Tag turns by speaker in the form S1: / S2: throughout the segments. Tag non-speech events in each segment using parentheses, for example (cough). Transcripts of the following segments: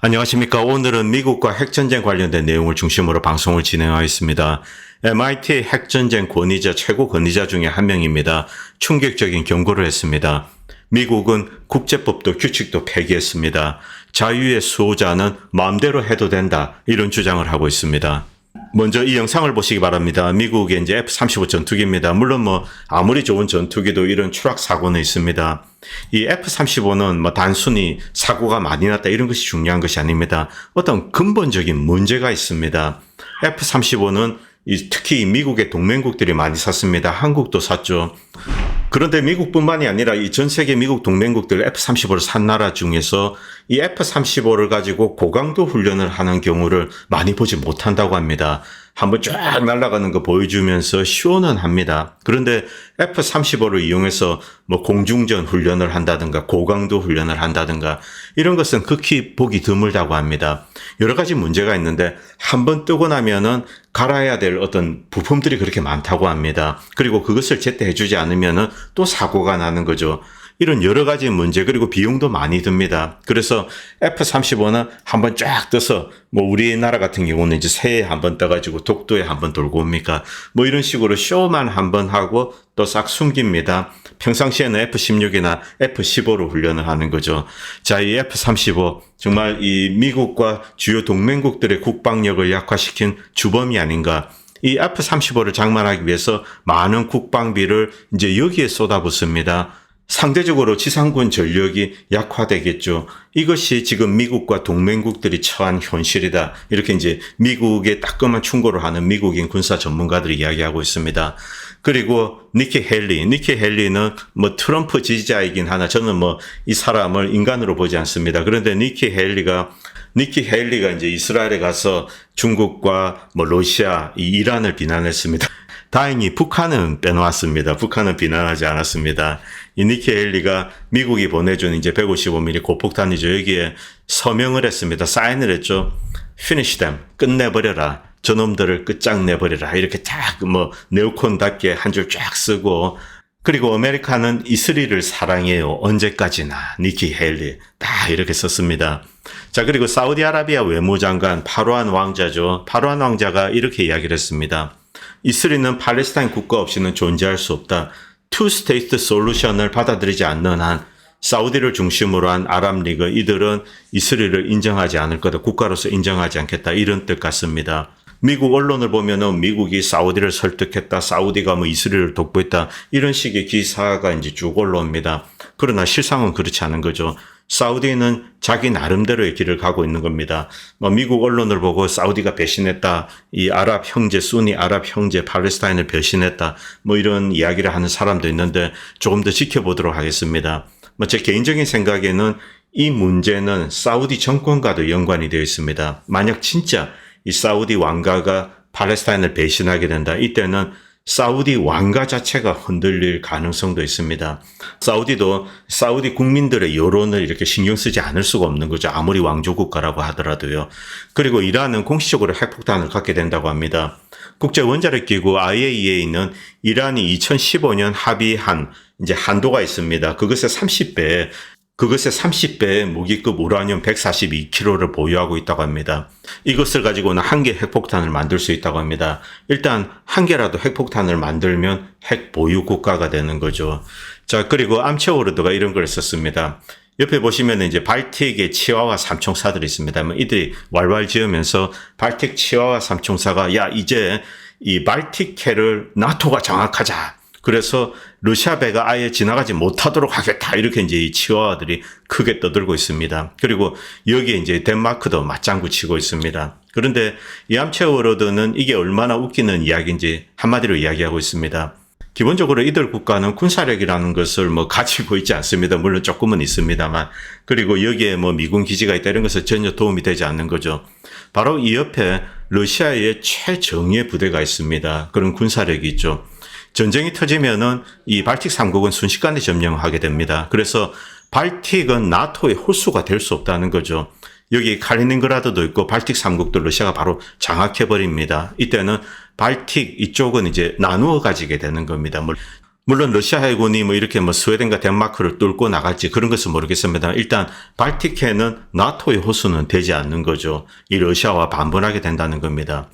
S1: 안녕하십니까. 오늘은 미국과 핵전쟁 관련된 내용을 중심으로 방송을 진행하겠습니다. MIT 핵전쟁 권위자, 최고 권위자 중에 한 명입니다. 충격적인 경고를 했습니다. 미국은 국제법도 규칙도 폐기했습니다. 자유의 수호자는 마음대로 해도 된다. 이런 주장을 하고 있습니다. 먼저 이 영상을 보시기 바랍니다. 미국의 이제 F-35 전투기입니다. 물론 뭐 아무리 좋은 전투기도 이런 추락 사고는 있습니다. 이 F-35는 뭐 단순히 사고가 많이 났다 이런 것이 중요한 것이 아닙니다. 어떤 근본적인 문제가 있습니다. F-35는 이 특히 미국의 동맹국들이 많이 샀습니다. 한국도 샀죠. 그런데 미국뿐만이 아니라 이 전 세계 미국 동맹국들 F-35를 산 나라 중에서 이 F-35를 가지고 고강도 훈련을 하는 경우를 많이 보지 못한다고 합니다. 한번 쫙 날아가는 거 보여주면서 시원은 합니다. 그런데 F-35를 이용해서 뭐 공중전 훈련을 한다든가 고강도 훈련을 한다든가 이런 것은 극히 보기 드물다고 합니다. 여러 가지 문제가 있는데 한번 뜨고 나면은 갈아야 될 어떤 부품들이 그렇게 많다고 합니다. 그리고 그것을 제때 해주지 않으면은 또 사고가 나는 거죠. 이런 여러 가지 문제 그리고 비용도 많이 듭니다. 그래서 F-35는 한번 쫙 떠서 뭐 우리나라 같은 경우는 이제 새해 한번 떠가지고 독도에 한번 돌고 옵니까? 뭐 이런 식으로 쇼만 한번 하고 또 싹 숨깁니다. 평상시에는 F-16이나 F-15로 훈련을 하는 거죠. 자, 이 F-35 정말 이 미국과 주요 동맹국들의 국방력을 약화시킨 주범이 아닌가. 이 F-35를 장만하기 위해서 많은 국방비를 이제 여기에 쏟아붓습니다. 상대적으로 지상군 전력이 약화되겠죠. 이것이 지금 미국과 동맹국들이 처한 현실이다. 이렇게 이제 미국의 따끔한 충고를 하는 미국인 군사 전문가들이 이야기하고 있습니다. 그리고 니키 헬리, 니키 헬리는 뭐 트럼프 지지자이긴 하나 저는 뭐 이 사람을 인간으로 보지 않습니다. 그런데 니키 헬리가 니키 헬리가 이제 이스라엘에 가서 중국과 뭐 러시아, 이 이란을 비난했습니다. 다행히 북한은 빼놓았습니다. 북한은 비난하지 않았습니다. 이 니키 헬리가 미국이 보내준 이제 155mm 고폭탄이죠. 여기에 서명을 했습니다. 사인을 했죠. finish them. 끝내버려라. 저놈들을 끝장내버려라. 이렇게 딱 뭐 네오콘답게 한 줄 쫙 쓰고 그리고 아메리카는 이스라엘을 사랑해요. 언제까지나. 니키 헬리. 딱 이렇게 썼습니다. 자, 그리고 사우디아라비아 외무장관 파루안 왕자죠. 파루안 왕자가 이렇게 이야기를 했습니다. 이스라엘은 팔레스타인 국가 없이는 존재할 수 없다. 투 스테이트 솔루션을 받아들이지 않는 한 사우디를 중심으로 한 아랍 리그 이들은 이스라엘을 인정하지 않을 거다. 국가로서 인정하지 않겠다. 이런 뜻 같습니다. 미국 언론을 보면은 미국이 사우디를 설득했다. 사우디가 뭐 이스라엘을 독보했다. 이런 식의 기사가 이제 쭉 올라옵니다. 그러나 실상은 그렇지 않은 거죠. 사우디는 자기 나름대로의 길을 가고 있는 겁니다. 뭐 미국 언론을 보고 사우디가 배신했다. 이 아랍 형제, 순위 아랍 형제 팔레스타인을 배신했다. 뭐 이런 이야기를 하는 사람도 있는데 조금 더 지켜보도록 하겠습니다. 뭐 제 개인적인 생각에는 이 문제는 사우디 정권과도 연관이 되어 있습니다. 만약 진짜 이 사우디 왕가가 팔레스타인을 배신하게 된다. 이때는 사우디 왕가 자체가 흔들릴 가능성도 있습니다. 사우디도 사우디 국민들의 여론을 이렇게 신경 쓰지 않을 수가 없는 거죠. 아무리 왕조 국가라고 하더라도요. 그리고 이란은 공식적으로 핵폭탄을 갖게 된다고 합니다. 국제 원자력 기구 IAEA는 이란이 2015년 합의한 이제 한도가 있습니다. 그것의 30배 그것의 30배의 무기급 우라늄 142kg를 보유하고 있다고 합니다. 이것을 가지고는 한 개 핵폭탄을 만들 수 있다고 합니다. 일단 한 개라도 핵폭탄을 만들면 핵 보유 국가가 되는 거죠. 자, 그리고 암체오르드가 이런 걸 썼습니다. 옆에 보시면 이제 발틱의 치와와 삼총사들이 있습니다. 뭐 이들이 왈왈 지으면서 발틱 치와와 삼총사가 야, 이제 이 발틱해를 나토가 장악하자. 그래서 러시아 배가 아예 지나가지 못하도록 하겠다. 이렇게 이제 이 치와와들이 크게 떠들고 있습니다. 그리고 여기에 이제 덴마크도 맞장구 치고 있습니다. 그런데 이 암체워로드는 이게 얼마나 웃기는 이야기인지 한마디로 이야기하고 있습니다. 기본적으로 이들 국가는 군사력이라는 것을 뭐 가지고 있지 않습니다. 물론 조금은 있습니다만. 그리고 여기에 뭐 미군 기지가 있다 이런 것은 전혀 도움이 되지 않는 거죠. 바로 이 옆에 러시아의 최정예 부대가 있습니다. 그런 군사력이 있죠. 전쟁이 터지면은 이 발틱 3국은 순식간에 점령하게 됩니다. 그래서 발틱은 나토의 홀수가 될 수 없다는 거죠. 여기 칼리닝그라드도 있고 발틱 3국도 러시아가 바로 장악해 버립니다. 이때는 발틱 이쪽은 이제 나누어 가지게 되는 겁니다. 물론 러시아 해군이 뭐 이렇게 뭐 스웨덴과 덴마크를 뚫고 나갈지 그런 것은 모르겠습니다. 일단 발틱해는 나토의 호수는 되지 않는 거죠. 이 러시아와 반분하게 된다는 겁니다.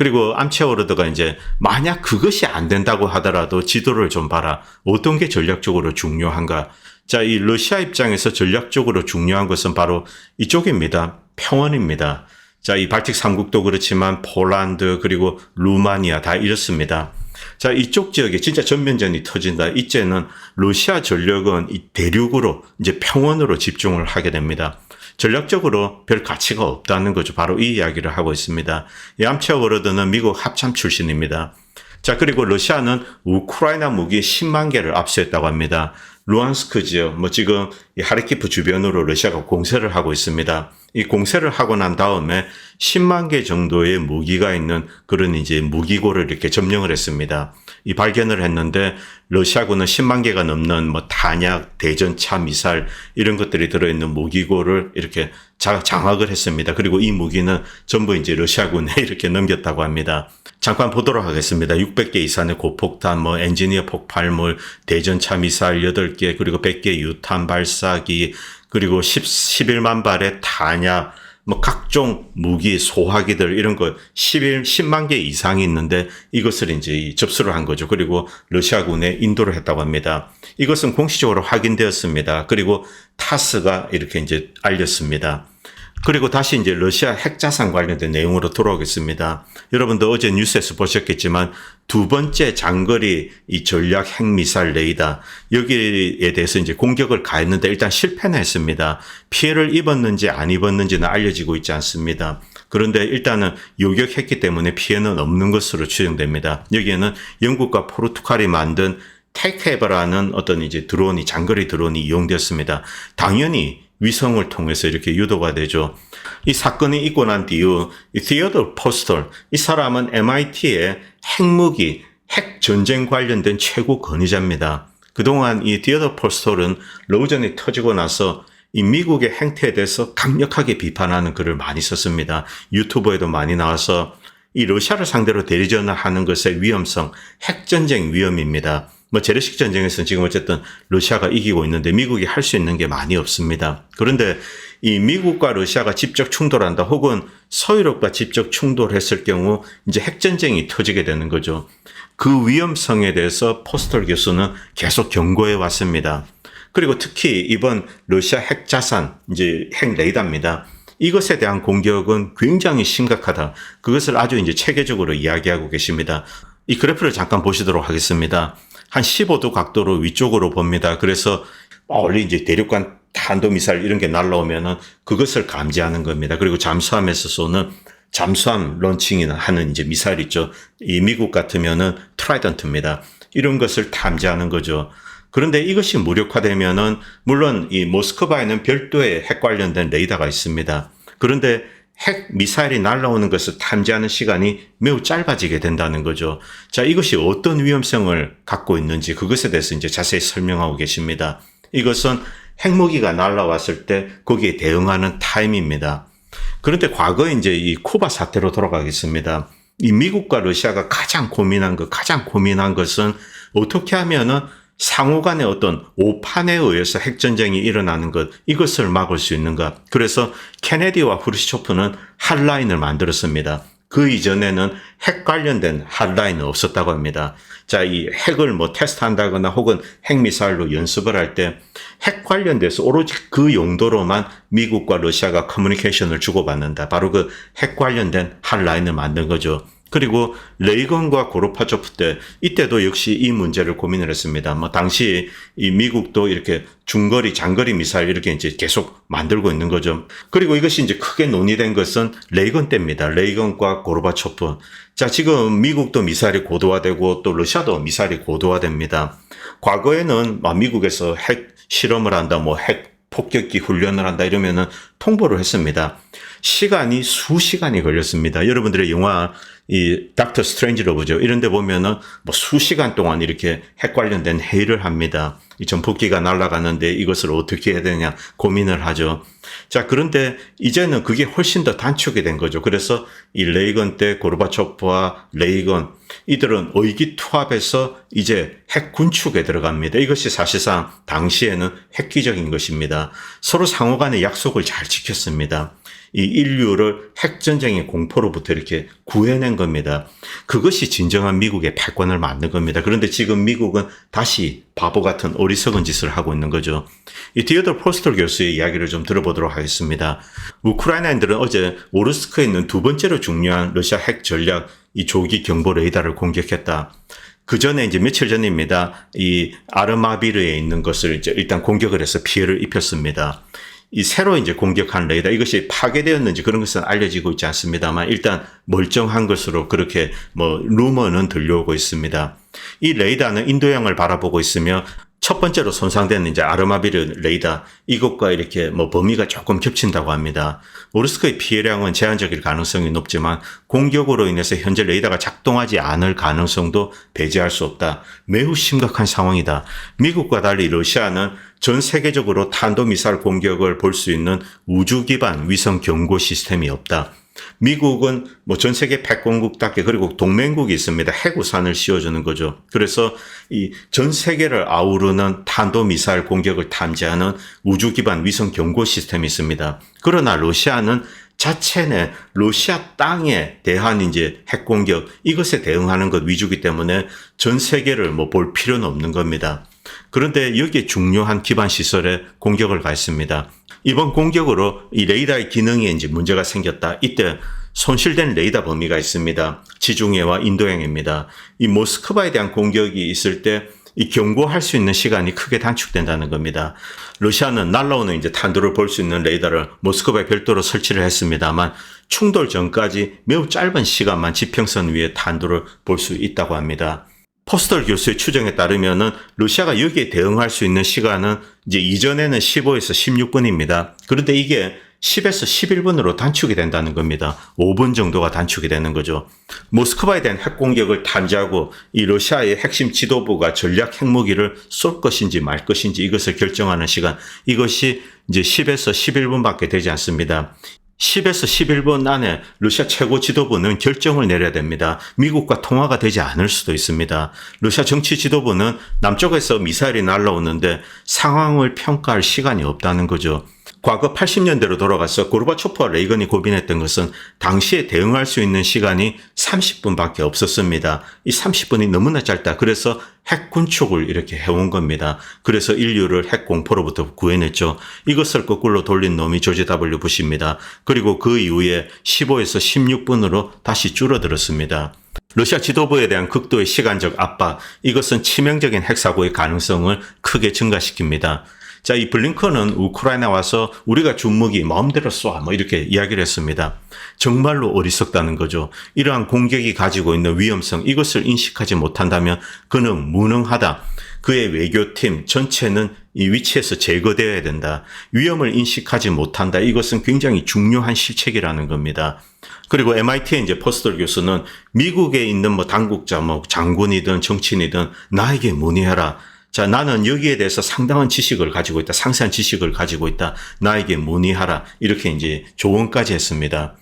S1: 그리고 암체워르드가 이제 만약 그것이 안 된다고 하더라도 지도를 좀 봐라. 어떤 게 전략적으로 중요한가? 자, 이 러시아 입장에서 전략적으로 중요한 것은 바로 이쪽입니다. 평원입니다. 자, 이 발틱 3국도 그렇지만 폴란드 그리고 루마니아 다 이렇습니다. 자, 이쪽 지역에 진짜 전면전이 터진다. 이제는 러시아 전력은 이 대륙으로 이제 평원으로 집중을 하게 됩니다. 전략적으로 별 가치가 없다는 거죠. 바로 이 이야기를 하고 있습니다. 얌체워르드는 미국 합참 출신입니다. 자, 그리고 러시아는 우크라이나 무기 10만 개를 압수했다고 합니다. 루안스크 지역, 뭐 지금 이 하르키프 주변으로 러시아가 공세를 하고 있습니다. 이 공세를 하고 난 다음에 10만 개 정도의 무기가 있는 그런 이제 무기고를 이렇게 점령을 했습니다. 이 발견을 했는데 러시아군은 10만 개가 넘는 뭐 탄약, 대전차, 미사일 이런 것들이 들어있는 무기고를 이렇게 장악을 했습니다. 그리고 이 무기는 전부 이제 러시아군에 (laughs) 이렇게 넘겼다고 합니다. 잠깐 보도록 하겠습니다. 600개 이상의 고폭탄, 뭐 엔지니어 폭발물, 대전차 미사일 8개, 그리고 100개 유탄 발사기, 그리고 10, 11만 발의 탄약, 뭐 각종 무기, 소화기들 이런 거 11, 10만 개 이상이 있는데 이것을 이제 접수를 한 거죠. 그리고 러시아군에 인도를 했다고 합니다. 이것은 공식적으로 확인되었습니다. 그리고 타스가 이렇게 이제 알렸습니다. 그리고 다시 이제 러시아 핵자산 관련된 내용으로 돌아오겠습니다. 여러분도 어제 뉴스에서 보셨겠지만 두 번째 장거리 이 전략 핵미사일 레이더 여기에 대해서 이제 공격을 가했는데 일단 실패는 했습니다. 피해를 입었는지 안 입었는지는 알려지고 있지 않습니다. 그런데 일단은 요격했기 때문에 피해는 없는 것으로 추정됩니다. 여기에는 영국과 포르투갈이 만든 테이크에버라는 어떤 이제 드론이 장거리 드론이 이용되었습니다. 당연히 위성을 통해서 이렇게 유도가 되죠. 이 사건이 있고 난 뒤후 이 티어더 포스털 이 사람은 MIT의 핵무기 핵 전쟁 관련된 최고 권위자입니다. 그동안 이 디어더 포스톨은 러우전이 터지고 나서 이 미국의 행태에 대해서 강력하게 비판하는 글을 많이 썼습니다. 유튜브에도 많이 나와서 이 러시아를 상대로 대리전을 하는 것의 위험성, 핵전쟁 위험입니다. 뭐 재래식 전쟁에서는 지금 어쨌든 러시아가 이기고 있는데 미국이 할 수 있는 게 많이 없습니다. 그런데 이 미국과 러시아가 직접 충돌한다 혹은 서유럽과 직접 충돌했을 경우 이제 핵전쟁이 터지게 되는 거죠. 그 위험성에 대해서 포스털 교수는 계속 경고해 왔습니다. 그리고 특히 이번 러시아 핵 자산, 이제 핵 레이더입니다. 이것에 대한 공격은 굉장히 심각하다. 그것을 아주 이제 체계적으로 이야기하고 계십니다. 이 그래프를 잠깐 보시도록 하겠습니다. 한 15도 각도로 위쪽으로 봅니다. 그래서 원래 이제 대륙간 탄도미사일 이런 게 날라오면은 그것을 감지하는 겁니다. 그리고 잠수함에서 쏘는 잠수함 런칭이나 하는 이제 미사일 있죠. 이 미국 같으면은 트라이던트입니다. 이런 것을 탐지하는 거죠. 그런데 이것이 무력화되면은 물론 이 모스크바에는 별도의 핵 관련된 레이더가 있습니다. 그런데 핵 미사일이 날라오는 것을 탐지하는 시간이 매우 짧아지게 된다는 거죠. 자, 이것이 어떤 위험성을 갖고 있는지 그것에 대해서 이제 자세히 설명하고 계십니다. 이것은 핵무기가 날라왔을 때 거기에 대응하는 타임입니다. 그런데 과거에 이제 이 쿠바 사태로 돌아가겠습니다. 이 미국과 러시아가 가장 고민한 것, 가장 고민한 것은 어떻게 하면은 상호 간의 어떤 오판에 의해서 핵전쟁이 일어나는 것, 이것을 막을 수 있는가. 그래서 케네디와 후르시초프는 핫라인을 만들었습니다. 그 이전에는 핵 관련된 핫라인은 없었다고 합니다. 자, 이 핵을 뭐 테스트한다거나 혹은 핵미사일로 연습을 할 때 핵 관련돼서 오로지 그 용도로만 미국과 러시아가 커뮤니케이션을 주고받는다. 바로 그 핵 관련된 핫라인을 만든 거죠. 그리고 레이건과 고르파초프 때 이때도 역시 이 문제를 고민을 했습니다. 뭐 당시 이 미국도 이렇게 중거리, 장거리 미사일 이렇게 이제 계속 만들고 있는 거죠. 그리고 이것이 이제 크게 논의된 것은 레이건 때입니다. 레이건과 고르바초프. 자, 지금 미국도 미사일이 고도화되고 또 러시아도 미사일이 고도화됩니다. 과거에는 미국에서 핵 실험을 한다, 뭐 핵 폭격기 훈련을 한다 이러면은 통보를 했습니다. 시간이 수시간이 걸렸습니다. 여러분들의 영화 이 닥터 스트레인지로 보죠. 이런 데 보면은 뭐 수시간 동안 이렇게 핵 관련된 회의를 합니다. 이 전폭기가 날아가는데 이것을 어떻게 해야 되냐 고민을 하죠. 자, 그런데 이제는 그게 훨씬 더 단축이 된 거죠. 그래서 이 레이건 때 고르바초프와 레이건 이들은 의기투합해서 이제 핵 군축에 들어갑니다. 이것이 사실상 당시에는 획기적인 것입니다. 서로 상호 간의 약속을 잘 지켰습니다. 이 인류를 핵전쟁의 공포로부터 이렇게 구해낸 겁니다. 그것이 진정한 미국의 패권을 만든 겁니다. 그런데 지금 미국은 다시 바보 같은 어리석은 짓을 하고 있는 거죠. 이 디어더 포스터 교수의 이야기를 좀 들어보도록 하겠습니다. 우크라이나인들은 어제 오르스크에 있는 두 번째로 중요한 러시아 핵 전략 이 조기 경보 레이더를 공격했다. 그 전에 이제 며칠 전입니다. 이 아르마비르에 있는 것을 이제 일단 공격을 해서 피해를 입혔습니다. 이 새로 이제 공격한 레이더 이것이 파괴되었는지 그런 것은 알려지고 있지 않습니다만 일단 멀쩡한 것으로 그렇게 뭐 루머는 들려오고 있습니다. 이 레이더는 인도양을 바라보고 있으며 첫 번째로 손상된 이제 아르마비르 레이더 이것과 이렇게 뭐 범위가 조금 겹친다고 합니다. 오르스크의 피해량은 제한적일 가능성이 높지만 공격으로 인해서 현재 레이더가 작동하지 않을 가능성도 배제할 수 없다. 매우 심각한 상황이다. 미국과 달리 러시아는 전 세계적으로 탄도미사일 공격을 볼 수 있는 우주 기반 위성 경고 시스템이 없다. 미국은 뭐 전 세계 패권국답게 그리고 동맹국이 있습니다. 핵우산을 씌워주는 거죠. 그래서 이 전 세계를 아우르는 탄도미사일 공격을 탐지하는 우주 기반 위성 경고 시스템이 있습니다. 그러나 러시아는 자체 내 러시아 땅에 대한 이제 핵 공격 이것에 대응하는 것 위주기 때문에 전 세계를 뭐 볼 필요는 없는 겁니다. 그런데 여기에 중요한 기반 시설에 공격을 가했습니다. 이번 공격으로 이 레이더의 기능에 이제 문제가 생겼다. 이때 손실된 레이더 범위가 있습니다. 지중해와 인도양입니다. 이 모스크바에 대한 공격이 있을 때 이 경고할 수 있는 시간이 크게 단축된다는 겁니다. 러시아는 날라오는 이제 탄도를 볼 수 있는 레이더를 모스크바에 별도로 설치를 했습니다만 충돌 전까지 매우 짧은 시간만 지평선 위에 탄도를 볼 수 있다고 합니다. 포스털 교수의 추정에 따르면은 러시아가 여기에 대응할 수 있는 시간은 이제 이전에는 15에서 16분입니다. 그런데 이게 10에서 11분으로 단축이 된다는 겁니다. 5분 정도가 단축이 되는 거죠. 모스크바에 대한 핵 공격을 탐지하고 이 러시아의 핵심 지도부가 전략 핵무기를 쏠 것인지 말 것인지 이것을 결정하는 시간 이것이 이제 10에서 11분밖에 되지 않습니다. 10에서 11분 안에 러시아 최고 지도부는 결정을 내려야 됩니다. 미국과 통화가 되지 않을 수도 있습니다. 러시아 정치 지도부는 남쪽에서 미사일이 날라오는데 상황을 평가할 시간이 없다는 거죠. 과거 80년대로 돌아가서 고르바초프와 레이건이 고민했던 것은 당시에 대응할 수 있는 시간이 30분밖에 없었습니다. 이 30분이 너무나 짧다. 그래서 핵 군축을 이렇게 해온 겁니다. 그래서 인류를 핵 공포로부터 구해냈죠. 이것을 거꾸로 돌린 놈이 조지 W 부시입니다. 그리고 그 이후에 15에서 16분으로 다시 줄어들었습니다. 러시아 지도부에 대한 극도의 시간적 압박, 이것은 치명적인 핵사고의 가능성을 크게 증가시킵니다. 자, 이 블링컨은 우크라이나 와서 우리가 준 무기 마음대로 쏴, 뭐 이렇게 이야기를 했습니다. 정말로 어리석다는 거죠. 이러한 공격이 가지고 있는 위험성, 이것을 인식하지 못한다면 그는 무능하다. 그의 외교팀 전체는 이 위치에서 제거되어야 된다. 위험을 인식하지 못한다. 이것은 굉장히 중요한 실책이라는 겁니다. 그리고 MIT의 이제 포스터 교수는 미국에 있는 뭐 당국자, 뭐 장군이든 정치인이든 나에게 문의해라. 자, 나는 여기에 대해서 상당한 지식을 가지고 있다. 상세한 지식을 가지고 있다. 나에게 문의하라. 이렇게 이제 조언까지 했습니다.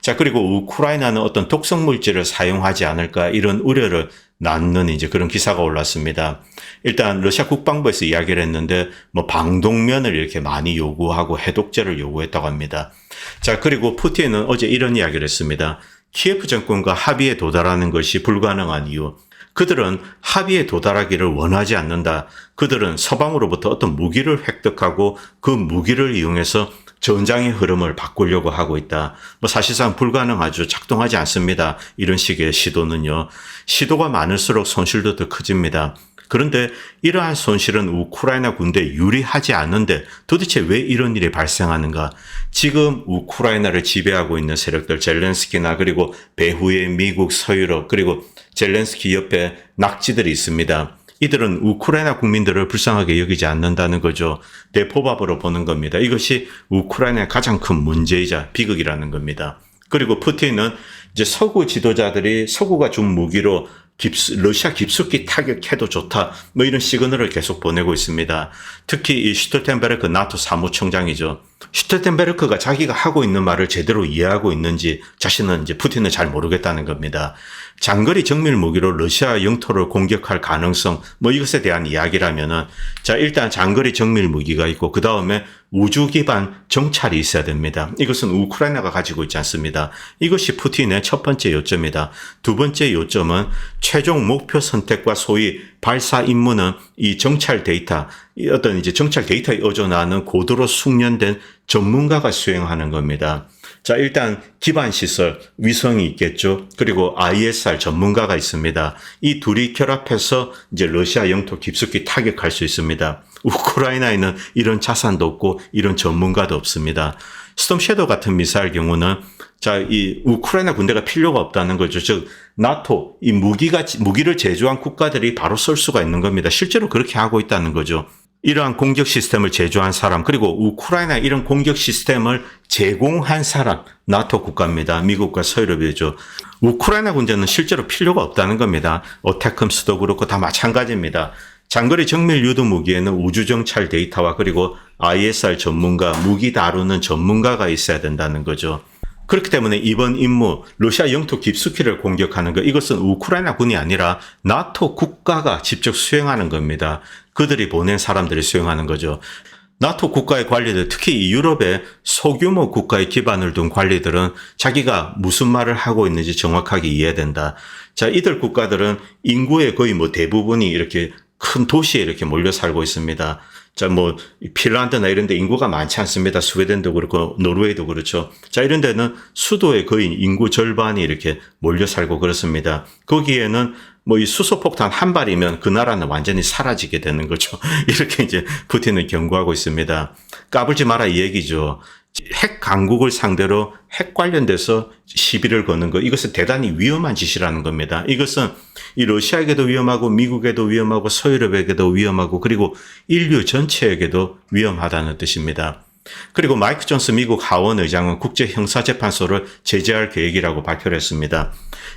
S1: 자, 그리고 우크라이나는 어떤 독성 물질을 사용하지 않을까 이런 우려를 낳는 이제 그런 기사가 올랐습니다. 일단 러시아 국방부에서 이야기를 했는데 뭐 방독면을 이렇게 많이 요구하고 해독제를 요구했다고 합니다. 자, 그리고 푸틴은 어제 이런 이야기를 했습니다. 키예프 정권과 합의에 도달하는 것이 불가능한 이유. 그들은 합의에 도달하기를 원하지 않는다. 그들은 서방으로부터 어떤 무기를 획득하고 그 무기를 이용해서 전장의 흐름을 바꾸려고 하고 있다. 뭐 사실상 불가능하죠. 작동하지 않습니다. 이런 식의 시도는요. 시도가 많을수록 손실도 더 커집니다. 그런데 이러한 손실은 우크라이나 군대에 유리하지 않는데 도대체 왜 이런 일이 발생하는가? 지금 우크라이나를 지배하고 있는 세력들 젤렌스키나 그리고 배후의 미국, 서유럽 그리고 젤렌스키 옆에 낙지들이 있습니다. 이들은 우크라이나 국민들을 불쌍하게 여기지 않는다는 거죠. 대포밥으로 보는 겁니다. 이것이 우크라이나의 가장 큰 문제이자 비극이라는 겁니다. 그리고 푸틴은 이제 서구 지도자들이 서구가 준 무기로 깁스, 러시아 깊숙이 타격해도 좋다. 뭐 이런 시그널을 계속 보내고 있습니다. 특히 이 슈터텐베르크 나토 사무총장이죠. 슈터텐베르크가 자기가 하고 있는 말을 제대로 이해하고 있는지 자신은 이제 푸틴은 잘 모르겠다는 겁니다. 장거리 정밀 무기로 러시아 영토를 공격할 가능성 뭐 이것에 대한 이야기라면은 자 일단 장거리 정밀 무기가 있고 그 다음에 우주 기반 정찰이 있어야 됩니다. 이것은 우크라이나가 가지고 있지 않습니다. 이것이 푸틴의 첫 번째 요점이다. 두 번째 요점은 최종 목표 선택과 소위 발사 임무는 이 정찰 데이터, 이 어떤 이제 정찰 데이터에 의존하는 고도로 숙련된 전문가가 수행하는 겁니다. 자, 일단 기반 시설, 위성이 있겠죠. 그리고 ISR 전문가가 있습니다. 이 둘이 결합해서 이제 러시아 영토 깊숙이 타격할 수 있습니다. 우크라이나에는 이런 자산도 없고 이런 전문가도 없습니다. 스톰 섀도우 같은 미사일 경우는 자, 이 우크라이나 군대가 필요가 없다는 거죠. 즉, 나토, 이 무기가, 무기를 제조한 국가들이 바로 쏠 수가 있는 겁니다. 실제로 그렇게 하고 있다는 거죠. 이러한 공격 시스템을 제조한 사람, 그리고 우크라이나 이런 공격 시스템을 제공한 사람, 나토 국가입니다. 미국과 서유럽이죠. 우크라이나 군대는 실제로 필요가 없다는 겁니다. 어태컴스도 그렇고 다 마찬가지입니다. 장거리 정밀 유도 무기에는 우주 정찰 데이터와 그리고 ISR 전문가, 무기 다루는 전문가가 있어야 된다는 거죠. 그렇기 때문에 이번 임무 러시아 영토 깊숙이를 공격하는 것 이것은 우크라이나 군이 아니라 나토 국가가 직접 수행하는 겁니다. 그들이 보낸 사람들이 수행하는 거죠. 나토 국가의 관리들, 특히 이 유럽의 소규모 국가의 기반을 둔 관리들은 자기가 무슨 말을 하고 있는지 정확하게 이해된다. 자, 이들 국가들은 인구의 거의 뭐 대부분이 이렇게 큰 도시에 이렇게 몰려 살고 있습니다. 자, 뭐, 핀란드나 이런 데 인구가 많지 않습니다. 스웨덴도 그렇고, 노르웨이도 그렇죠. 자, 이런 데는 수도의 거의 인구 절반이 이렇게 몰려 살고 그렇습니다. 거기에는 뭐 이 수소폭탄 한 발이면 그 나라는 완전히 사라지게 되는 거죠. (laughs) 이렇게 이제 푸틴은 경고하고 있습니다. 까불지 마라 이 얘기죠. 핵 강국을 상대로 핵 관련돼서 시비를 거는 것 이것은 대단히 위험한 짓이라는 겁니다. 이것은 이 러시아에게도 위험하고 미국에도 위험하고 서유럽에게도 위험하고 그리고 인류 전체에게도 위험하다는 뜻입니다. 그리고 마이크 존스 미국 하원 의장은 국제 형사 재판소를 제재할 계획이라고 발표를 했습니다.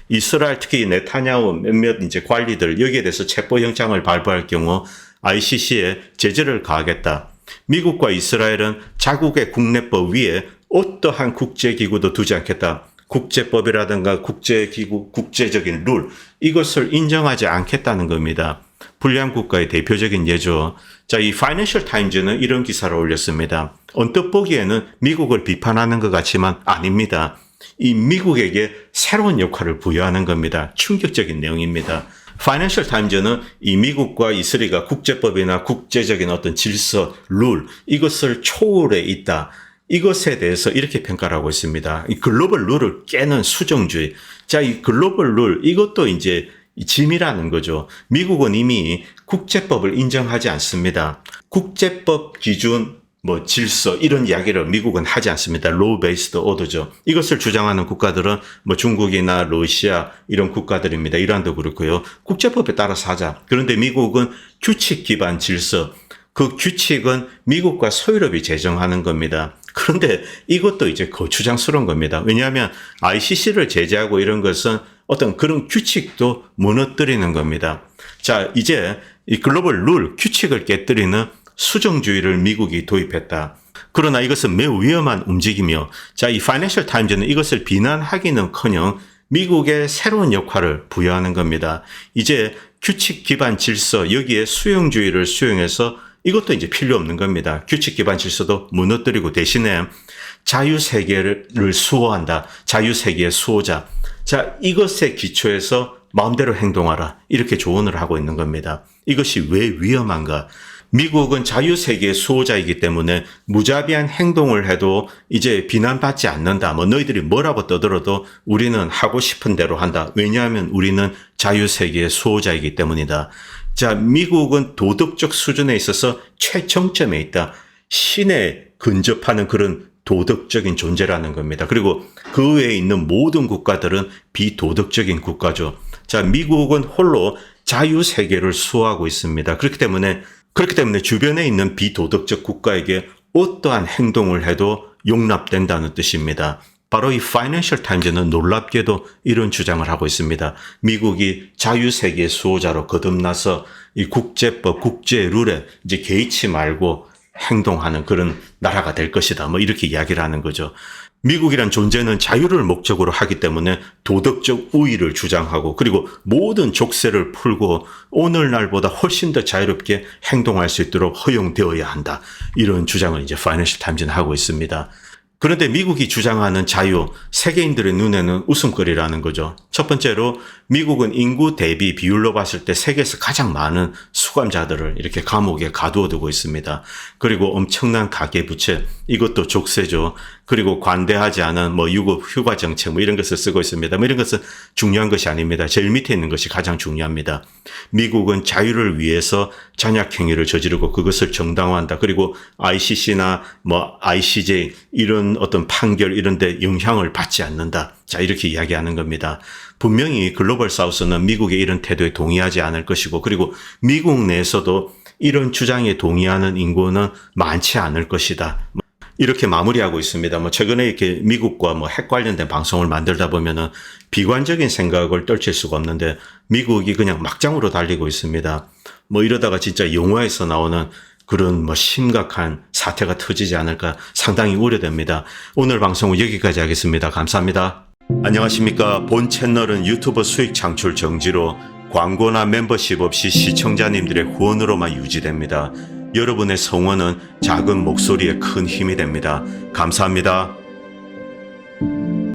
S1: 이스라엘 특히 네타냐후 몇몇 이제 관리들 여기에 대해서 체포 영장을 발부할 경우 ICC에 제재를 가하겠다. 미국과 이스라엘은 자국의 국내법 위에 어떠한 국제기구도 두지 않겠다. 국제법이라든가 국제기구, 국제적인 룰, 이것을 인정하지 않겠다는 겁니다. 불량 국가의 대표적인 예죠. 자, 이 파이낸셜 타임즈는 이런 기사를 올렸습니다. 언뜻 보기에는 미국을 비판하는 것 같지만 아닙니다. 이 미국에게 새로운 역할을 부여하는 겁니다. 충격적인 내용입니다. 파이낸셜 타임즈는 이 미국과 이스라엘가 국제법이나 국제적인 어떤 질서, 룰 이것을 초월해 있다. 이것에 대해서 이렇게 평가를 하고 있습니다. 이 글로벌 룰을 깨는 수정주의. 자, 이 글로벌 룰 이것도 이제 짐이라는 거죠. 미국은 이미 국제법을 인정하지 않습니다. 국제법 기준 뭐 질서 이런 이야기를 미국은 하지 않습니다. 로우 베이스드 오더죠. 이것을 주장하는 국가들은 뭐 중국이나 러시아 이런 국가들입니다. 이란도 그렇고요. 국제법에 따라서 하자. 그런데 미국은 규칙 기반 질서 그 규칙은 미국과 서유럽이 제정하는 겁니다. 그런데 이것도 이제 거추장스러운 겁니다. 왜냐하면 ICC를 제재하고 이런 것은 어떤 그런 규칙도 무너뜨리는 겁니다. 자, 이제 이 글로벌 룰, 규칙을 깨뜨리는 수정주의를 미국이 도입했다. 그러나 이것은 매우 위험한 움직임이요. 자, 이 파이낸셜 타임즈는 이것을 비난하기는 커녕 미국의 새로운 역할을 부여하는 겁니다. 이제 규칙 기반 질서, 여기에 수용주의를 수용해서 이것도 이제 필요 없는 겁니다. 규칙 기반 질서도 무너뜨리고 대신에 자유 세계를 수호한다. 자유 세계의 수호자. 자, 이것에 기초해서 마음대로 행동하라. 이렇게 조언을 하고 있는 겁니다. 이것이 왜 위험한가? 미국은 자유세계의 수호자이기 때문에 무자비한 행동을 해도 이제 비난받지 않는다. 뭐 너희들이 뭐라고 떠들어도 우리는 하고 싶은 대로 한다. 왜냐하면 우리는 자유세계의 수호자이기 때문이다. 자, 미국은 도덕적 수준에 있어서 최정점에 있다. 신에 근접하는 그런 도덕적인 존재라는 겁니다. 그리고 그 외에 있는 모든 국가들은 비도덕적인 국가죠. 자, 미국은 홀로 자유 세계를 수호하고 있습니다. 그렇기 때문에 그렇기 때문에 주변에 있는 비도덕적 국가에게 어떠한 행동을 해도 용납된다는 뜻입니다. 바로 이 파이낸셜 타임즈는 놀랍게도 이런 주장을 하고 있습니다. 미국이 자유 세계 수호자로 거듭나서 이 국제법, 국제 룰에 이제 개의치 말고 행동하는 그런 나라가 될 것이다. 뭐 이렇게 이야기를 하는 거죠. 미국이란 존재는 자유를 목적으로 하기 때문에 도덕적 우위를 주장하고 그리고 모든 족쇄를 풀고 오늘날보다 훨씬 더 자유롭게 행동할 수 있도록 허용되어야 한다. 이런 주장을 이제 파이낸셜 타임즈는 하고 있습니다. 그런데 미국이 주장하는 자유, 세계인들의 눈에는 웃음거리라는 거죠. 첫 번째로 미국은 인구 대비 비율로 봤을 때 세계에서 가장 많은 수감자들을 이렇게 감옥에 가두어 두고 있습니다. 그리고 엄청난 가계부채, 이것도 족쇄죠. 그리고 관대하지 않은 뭐 유급 휴가 정책 뭐 이런 것을 쓰고 있습니다. 뭐 이런 것은 중요한 것이 아닙니다. 제일 밑에 있는 것이 가장 중요합니다. 미국은 자유를 위해서 잔약 행위를 저지르고 그것을 정당화한다. 그리고 ICC나 뭐 ICJ 이런 어떤 판결 이런 데 영향을 받지 않는다. 자, 이렇게 이야기하는 겁니다. 분명히 글로벌 사우스는 미국의 이런 태도에 동의하지 않을 것이고 그리고 미국 내에서도 이런 주장에 동의하는 인구는 많지 않을 것이다. 이렇게 마무리하고 있습니다. 뭐 최근에 이렇게 미국과 뭐 핵 관련된 방송을 만들다 보면은 비관적인 생각을 떨칠 수가 없는데 미국이 그냥 막장으로 달리고 있습니다. 뭐 이러다가 진짜 영화에서 나오는 그런 뭐 심각한 사태가 터지지 않을까 상당히 우려됩니다. 오늘 방송은 여기까지 하겠습니다. 감사합니다. 안녕하십니까. 본 채널은 유튜버 수익 창출 정지로 광고나 멤버십 없이 시청자님들의 후원으로만 유지됩니다. 여러분의 성원은 작은 목소리에 큰 힘이 됩니다. 감사합니다.